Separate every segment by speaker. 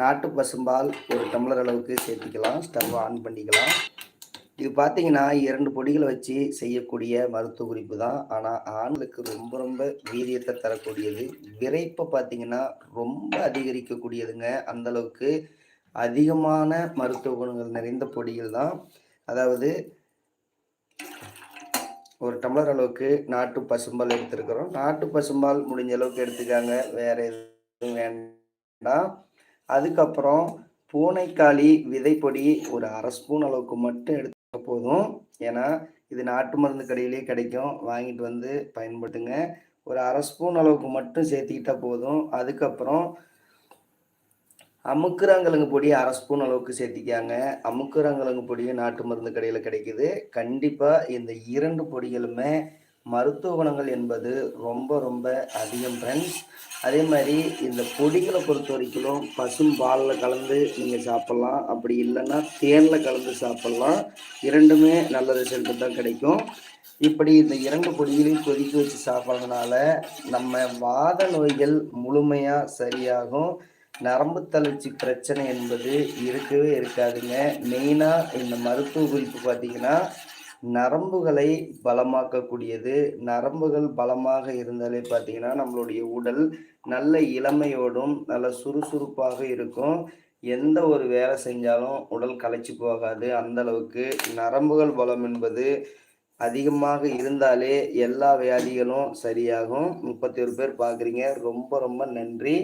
Speaker 1: நாட்டு பசும்பால் ஒரு டம்ளர் அளவுக்கு சேர்த்திக்கலாம் ஸ்டவ் ஆன் பண்ணிக்கலாம். இது பார்த்தீங்கன்னா இரண்டு பொடிகளை வச்சு செய்யக்கூடிய மருத்துவ குறிப்பு தான். ஆனால் ஆண்களுக்கு ரொம்ப ரொம்ப வீரியத்தை தரக்கூடியது. விரைப்பை பார்த்தீங்கன்னா ரொம்ப அதிகரிக்கக்கூடியதுங்க. அந்த அளவுக்கு அதிகமான மருத்துவ குணங்கள் நிறைந்த பொடிகள் தான். அதாவது ஒரு டம்ளர் அளவுக்கு நாட்டு பசும்பால் எடுத்துருக்குறோம். நாட்டு பசும்பால் முடிஞ்ச அளவுக்கு எடுத்துக்காங்க. வேற எதுவும் வேண்டாம். அதுக்கப்புறம் பூனைக்காளி விதைப்பொடி ஒரு அரை ஸ்பூன் அளவுக்கு மட்டும் எடுத்துக்க போதும். ஏன்னா இது நாட்டு மருந்து கடையிலேயே கிடைக்கும். வாங்கிட்டு வந்து பயன்படுத்துங்க. ஒரு அரை ஸ்பூன் அளவுக்கு மட்டும் சேர்த்திக்கிட்டா போதும். அதுக்கப்புறம் அமுக்குறாங்கிழங்கு பொடி அரை ஸ்பூன் அளவுக்கு சேர்த்திக்காங்க. அமுக்குறாங்கிழங்கு பொடியும் நாட்டு மருந்து கடையில் கிடைக்குது. கண்டிப்பாக இந்த இரண்டு பொடிகளுமே மருத்துவ குணங்கள் என்பது ரொம்ப ரொம்ப அதிகம் ஃப்ரெண்ட்ஸ் அதே மாதிரி இந்த பொடிகளை பொறுத்த வரைக்கும் பசும் பாலில் கலந்து நீங்கள் சாப்பிட்லாம். அப்படி இல்லைன்னா தேனில் கலந்து சாப்பிட்லாம். இரண்டுமே நல்ல ரிசல்ட்டு தான் கிடைக்கும். இப்படி இந்த இரண்டு பொடிகளையும் கொதிக்க வச்சு சாப்பிட்றதுனால நம்ம வாத நோய்கள் முழுமையாக சரியாகும். நரம்பு தளர்ச்சி பிரச்சனை என்பது இருக்கவே இருக்காதுங்க. மெயினாக இந்த மருத்துவ குறிப்பு பார்த்தீங்கன்னா நரம்புகளை பலமாக்கக்கூடியது. நரம்புகள் பலமாக இருந்தாலே பார்த்தீங்கன்னா நம்மளுடைய உடல் நல்ல இளமையோடும் நல்ல சுறுசுறுப்பாக இருக்கும். எந்த ஒரு வேலை செஞ்சாலும் உடல் களைச்சி போகாது. அந்த அளவுக்கு நரம்புகள் பலம் என்பது அதிகமாக இருந்தாலே எல்லா வியாதிகளும் சரியாகும். முப்பத்தி ஒரு பேர் பார்க்குறீங்க. ரொம்ப ரொம்ப நன்றி.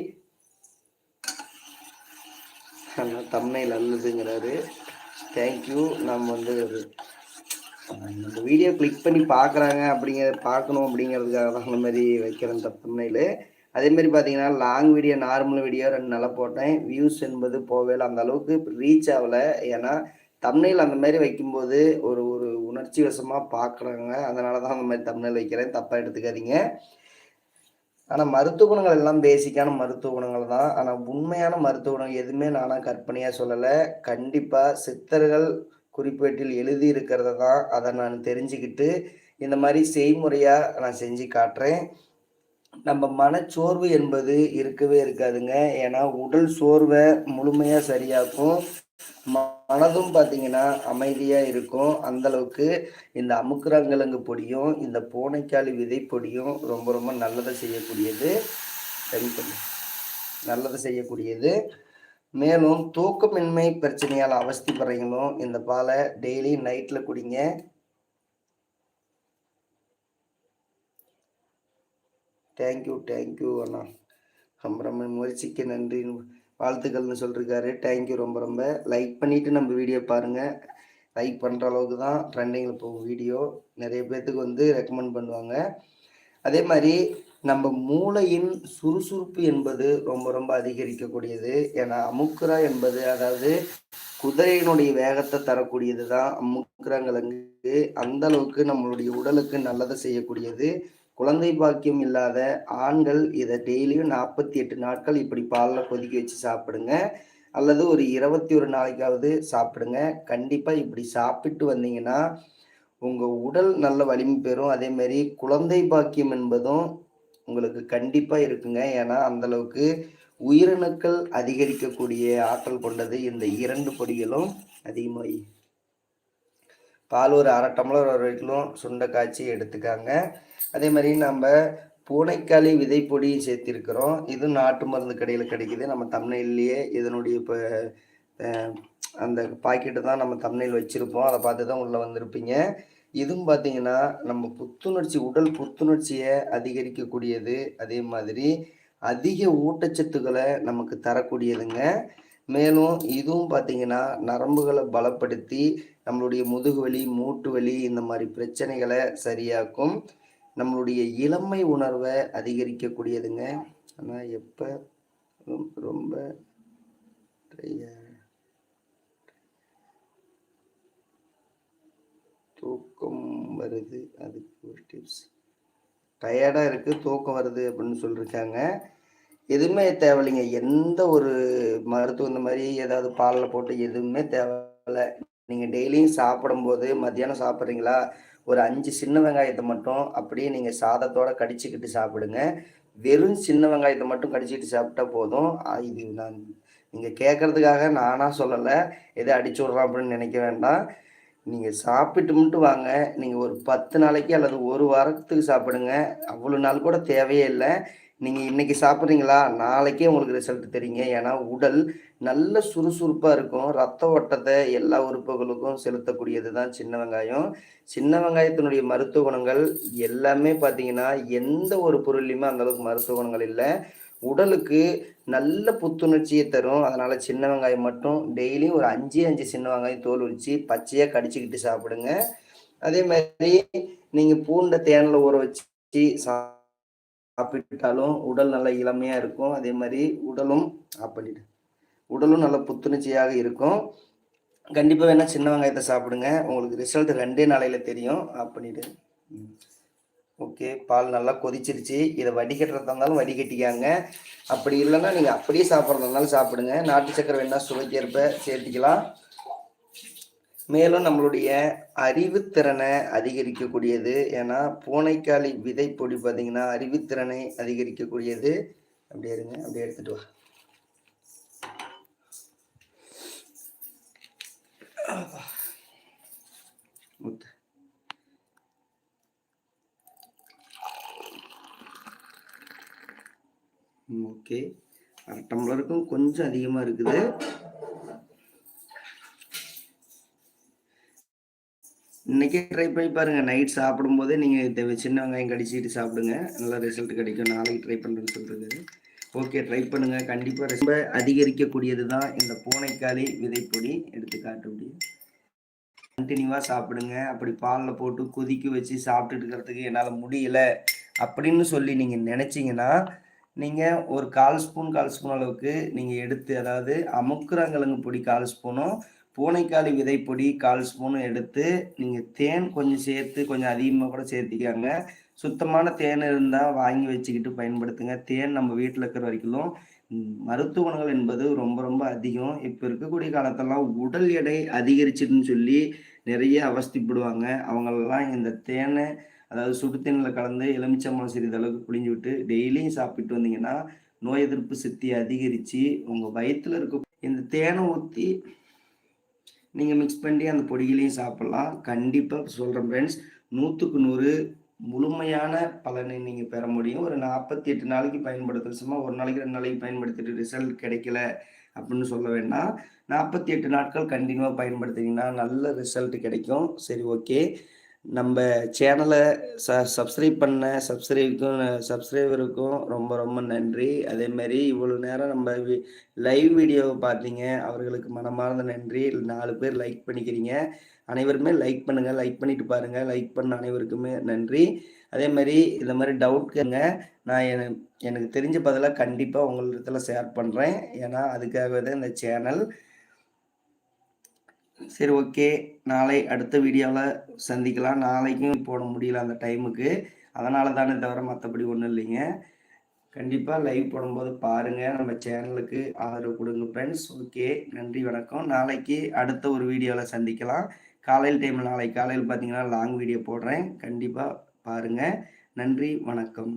Speaker 1: தம்மையில் அல்லதுங்கிறாரு தேங்க்யூ நம்ம வந்து இந்த வீடியோ கிளிக் பண்ணி பார்க்குறாங்க அப்படிங்கிற பார்க்கணும் அப்படிங்கிறதுக்காக தான் அந்த மாதிரி வைக்கிறேன் தப்புமையில் அதே மாதிரி பார்த்தீங்கன்னா லாங் வீடியோ நார்மல் வீடியோ ரெண்டு நல்லா போட்டேன். வியூஸ் என்பது போகவே இல்லை. அந்த அளவுக்கு ரீச் ஆகலை. ஏன்னா தமிழில் அந்த மாதிரி வைக்கும்போது ஒரு ஒரு உணர்ச்சி வசமாக பார்க்குறாங்க. அதனால தான் அந்த மாதிரி தமிழில் வைக்கிறேன். தப்பாக எடுத்துக்காதீங்க. ஆனால் மருத்துவ குணங்கள் எல்லாம் பேசிக்கான மருத்துவ குணங்கள் தான். ஆனால் உண்மையான மருத்துவ குணங்கள் எதுவுமே நானாக கற்பனையாக சொல்லலை. கண்டிப்பாக சித்தர்கள் குறிப்பேட்டில் எழுதியிருக்கிறத தான் அதை நான் தெரிஞ்சுக்கிட்டு இந்த மாதிரி செய்முறையாக நான் செஞ்சு காட்டுறேன். நம்ம மனச்சோர்வு என்பது இருக்கவே இருக்காதுங்க. ஏன்னா உடல் சோர்வை முழுமையாக சரியாக்கும். மனதும் பார்த்தீங்கன்னா அமைதியாக இருக்கும். அந்த அளவுக்கு இந்த அமுக்குரங்கிழங்கு பொடியும் இந்த பூனைக்காளி விதை பொடியும் ரொம்ப ரொம்ப நல்லதை செய்யக்கூடியது. நல்லதை செய்யக்கூடியது. மேலும் தூக்கமின்மை பிரச்சனையால் அவஸ்திப்படுறீங்களும் இந்த பாலை டெய்லி நைட்டில் குடிங்க. தேங்க்யூ தேங்க்யூ அண்ணா. ரொம்ப ரொம்ப முயற்சிக்கு நன்றி. வாழ்த்துக்கள்னு சொல்லியிருக்காரு தேங்க்யூ ரொம்ப ரொம்ப. லைக் பண்ணிவிட்டு நம்ம வீடியோ பாருங்கள் லைக் பண்ணுற அளவுக்கு தான் ட்ரெண்டிங்கில் போகும் வீடியோ நிறைய பேர்த்துக்கு வந்து ரெக்கமெண்ட் பண்ணுவாங்க. அதே மாதிரி நம்ம மூளையின் சுறுசுறுப்பு என்பது ரொம்ப ரொம்ப அதிகரிக்கக்கூடியது. ஏன்னா அமுக்குரா என்பது அதாவது குதிரையினுடைய வேகத்தை தரக்கூடியது தான். அமுக்குறாங்கிழங்கு அந்த அளவுக்கு நம்மளுடைய உடலுக்கு நல்லதை செய்யக்கூடியது. குழந்தை பாக்கியம் இல்லாத ஆண்கள் இதை டெய்லியும் நாற்பத்தி எட்டு நாட்கள் இப்படி பாலில் கொதிக்க வச்சு சாப்பிடுங்க. அல்லது ஒரு இருபத்தி ஒரு நாளைக்காவது சாப்பிடுங்க. கண்டிப்பாக இப்படி சாப்பிட்டு வந்தீங்கன்னா உங்கள் உடல் நல்ல வலிமை பெறும். அதே மாதிரி குழந்தை பாக்கியம் என்பதும் உங்களுக்கு கண்டிப்பாக இருக்குங்க. ஏன்னா அந்தளவுக்கு உயிரணுக்கள் அதிகரிக்கக்கூடிய ஆற்றல் கொண்டது இந்த இரண்டு பொடிகளும் அதிகமாக பால் ஒரு அரை டம்ளர் வரைக்கும் சுண்டை காய்ச்சி எடுத்துக்காங்க. அதே மாதிரி நம்ம பூனைக்காளி விதைப்பொடி சேர்த்திருக்கிறோம். இது நாட்டு மருந்து கடையில் கிடைக்குது. நம்ம தமிழ்லேயே இதனுடைய இப்போ அந்த பாக்கெட்டு தான் நம்ம தமிழில் வச்சுருப்போம். அதை பார்த்து தான் உள்ளே வந்திருப்பீங்க. இதுவும் பார்த்தீங்கன்னா நம்ம புத்துணர்ச்சி உடல் புத்துணர்ச்சியை அதிகரிக்கக்கூடியது. அதே மாதிரி அதிக ஊட்டச்சத்துக்களை நமக்கு தரக்கூடியதுங்க. மேலும் இதுவும் பார்த்தீங்கன்னா நரம்புகளை பலப்படுத்தி நம்மளுடைய முதுகு வலி மூட்டு வலி இந்த மாதிரி பிரச்சனைகளை சரியாக்கும். நம்மளுடைய இளமை உணர்வை அதிகரிக்கக்கூடியதுங்க. ஆனால் எப்போ ரொம்ப தூக்கம் வருது. அதுக்கு ஒரு டிப்ஸ் டயர்டாக இருக்குது தூக்கம் வருது அப்படின்னு சொல்லியிருக்காங்க எதுவுமே தேவையில்லைங்க. எந்த ஒரு மருத்துவம் இந்த மாதிரி ஏதாவது பாலில் போட்டு எதுவுமே தேவையில்லை. நீங்கள் டெய்லியும் சாப்பிடும்போது மத்தியானம் சாப்பிட்றீங்களா? ஒரு அஞ்சு சின்ன வெங்காயத்தை மட்டும் அப்படியே நீங்கள் சாதத்தோட கடிச்சிக்கிட்டு சாப்பிடுங்க. வெறும் சின்ன வெங்காயத்தை மட்டும் கடிச்சிக்கிட்டு சாப்பிட்டா போதும். இது நான் நீங்கள் கேட்குறதுக்காக நானாக சொல்லலை. எதை அடிச்சு விட்றோம் அப்படின்னு நினைக்க வேண்டாம். நீங்கள் சாப்பிட்டு மட்டும் வாங்க. நீங்கள் ஒரு பத்து நாளைக்கு அல்லது ஒரு வாரத்துக்கு சாப்பிடுங்க. அவ்வளோ நாள் கூட தேவையே இல்லை. நீங்கள் இன்றைக்கி சாப்பிட்றீங்களா? நாளைக்கே உங்களுக்கு ரிசல்ட் தெரியுங்க. ஏன்னா உடல் நல்ல சுறுசுறுப்பாக இருக்கும். ரத்த ஓட்டத்தை எல்லா உறுப்புகளுக்கும் செலுத்தக்கூடியது தான் சின்ன வெங்காயம். சின்ன வெங்காயத்தினுடைய மருத்துவ குணங்கள் எல்லாமே பார்த்தீங்கன்னா எந்த ஒரு பொருள்லையுமே அந்தளவுக்கு மருத்துவ குணங்கள் இல்லை. உடலுக்கு நல்ல புத்துணர்ச்சியை தரும். அதனால் சின்ன வெங்காயம் மட்டும் டெய்லியும் ஒரு அஞ்சு அஞ்சு சின்ன வெங்காயம் தோல் உரித்து பச்சையாக கடிச்சுக்கிட்டு சாப்பிடுங்க. அதே மாதிரி நீங்கள் பூண்டை தேனில் ஊற வச்சு சாப்பிட்டாலும் உடல் நல்லா இளமையாக இருக்கும். அதே மாதிரி உடலும் ஆஃப் உடலும் நல்ல புத்துணர்ச்சியாக இருக்கும். கண்டிப்பாக வேணால் சின்ன வெங்காயத்தை சாப்பிடுங்க. உங்களுக்கு ரிசல்ட் ரெண்டே நாளையில் தெரியும். அப்படின்ட்டு ஓகே பால் நல்லா கொதிச்சிருச்சு. இதை வடிகட்டுறதா இருந்தாலும் வடிகட்டிக்காங்க. அப்படி இல்லைன்னா நீங்கள் அப்படியே சாப்பிட்றதுனாலும் சாப்பிடுங்க. நாட்டு சக்கரை வேணால் சுவைக்கேற்ப சேர்த்திக்கலாம். மேலும் நம்மளுடைய அறிவுத்திறனை அதிகரிக்கக்கூடியது. ஏன்னா பூனைக்காளி விதை பொடி பார்த்தீங்கன்னா அறிவுத்திறனை அதிகரிக்கக்கூடியது. அப்படியே இருங்க அப்படியே எடுத்துகிட்டு வா. ஓகே. அரை டம்ளருக்கும் கொஞ்சம் அதிகமாக இருக்குது. இன்றைக்கே ட்ரை பண்ணி பாருங்கள் நைட் சாப்பிடும்போதே நீங்கள் சின்ன வெங்காயம் கடிச்சிட்டு சாப்பிடுங்க. நல்ல ரிசல்ட் கிடைக்கும். நாளைக்கு ட்ரை பண்ணுறேன்னு சொல்கிறது ஓகே ட்ரை பண்ணுங்கள் கண்டிப்பாக ரொம்ப அதிகரிக்கக்கூடியது தான் இந்த பூனைக்காளி விதைப்பொடி. எடுத்து காட்ட முடியும் கண்டினியூவாக சாப்பிடுங்க. அப்படி பாலில் போட்டு கொதிக்க வச்சு சாப்பிட்டுட்டு இருக்கிறதுக்கு என்னால் முடியலை. அப்படின்னு சொல்லி நீங்கள் நினச்சிங்கன்னா நீங்கள் ஒரு கால் ஸ்பூன் கால் ஸ்பூன் அளவுக்கு நீங்கள் எடுத்து அதாவது அமுக்குரங்கிழங்கு பொடி கால் ஸ்பூனும் பூனைக்காளி விதைப்பொடி கால் ஸ்பூனும் எடுத்து நீங்கள் தேன் கொஞ்சம் சேர்த்து கொஞ்சம் அதிகமாக கூட சேர்த்திக்காங்க. சுத்தமான தேன் இருந்தால் வாங்கி வச்சுக்கிட்டு பயன்படுத்துங்க. தேன் நம்ம வீட்டில் இருக்கிற வரைக்கும் மருத்துவ குணங்கள் என்பது ரொம்ப ரொம்ப அதிகம். இப்போ இருக்கக்கூடிய காலத்தெல்லாம் உடல் எடை அதிகரிச்சுன்னு சொல்லி நிறைய அவஸ்திப்படுவாங்க. அவங்களெல்லாம் இந்த தேனை அதாவது சுடுத்தண்ணில் கலந்து எலுமிச்சம்பழம் சிறிதளவுக்கு புளிஞ்சு விட்டு டெய்லியும் சாப்பிட்டு வந்தீங்கன்னா நோய் எதிர்ப்பு சக்தி அதிகரித்து உங்கள் வயிற்றில் இருக்க இந்த தேனை ஊற்றி நீங்கள் மிக்ஸ் பண்ணி அந்த பொடிகளையும் சாப்பிட்லாம். கண்டிப்பாக சொல்கிறேன் ஃப்ரெண்ட்ஸ் நூற்றுக்கு நூறு முழுமையான பலனை நீங்கள் பெற முடியும். ஒரு நாற்பத்தி எட்டு நாளைக்கு பயன்படுத்துகிற சும்மா ஒரு நாளைக்கு ரெண்டு நாளைக்கு பயன்படுத்திட்டு ரிசல்ட் கிடைக்கல அப்படின்னு சொல்ல வேண்டாம். நாற்பத்தி எட்டு நாட்கள் கண்டினியூவாக பயன்படுத்திங்கன்னா நல்ல ரிசல்ட் கிடைக்கும். சரி ஓகே நம்ம சேனலை ச சப்ஸ்கிரைப் பண்ண சப்ஸ்கிரைபுக்கும் சப்ஸ்கிரைபருக்கும் ரொம்ப ரொம்ப நன்றி. அதேமாரி இவ்வளோ நேரம் நம்ம லைவ் வீடியோவை பார்த்தீங்க. அவர்களுக்கு மனமார்ந்த நன்றி. நாலு பேர் லைக் பண்ணிக்கிறீங்க. அனைவருமே லைக் பண்ணுங்கள் லைக் பண்ணிட்டு பாருங்கள் லைக் பண்ண அனைவருக்குமே நன்றி. அதே மாதிரி இந்த மாதிரி டவுட் கேங்க நான் எனக்கு தெரிஞ்ச பதிலாக கண்டிப்பாக உங்களிடத்துல ஷேர் பண்ணுறேன் ஏன்னா அதுக்காகவே தான் இந்த சேனல் சரி ஓகே. நாளை அடுத்த வீடியோவில் சந்திக்கலாம். நாளைக்கும் போட முடியல அந்த டைமுக்கு. அதனால தானே தவிர மற்றபடி ஒன்றும் இல்லைங்க. கண்டிப்பாக லைவ் போடும்போது பாருங்கள் நம்ம சேனலுக்கு ஆதரவு கொடுங்க ஃப்ரெண்ட்ஸ் ஓகே. நன்றி வணக்கம். நாளைக்கு அடுத்த ஒரு வீடியோவில் சந்திக்கலாம். காலையில் டைமில் நாளைக்கு காலையில் பார்த்தீங்கன்னா லாங் வீடியோ போடுறேன். கண்டிப்பாக பாருங்கள் நன்றி வணக்கம்.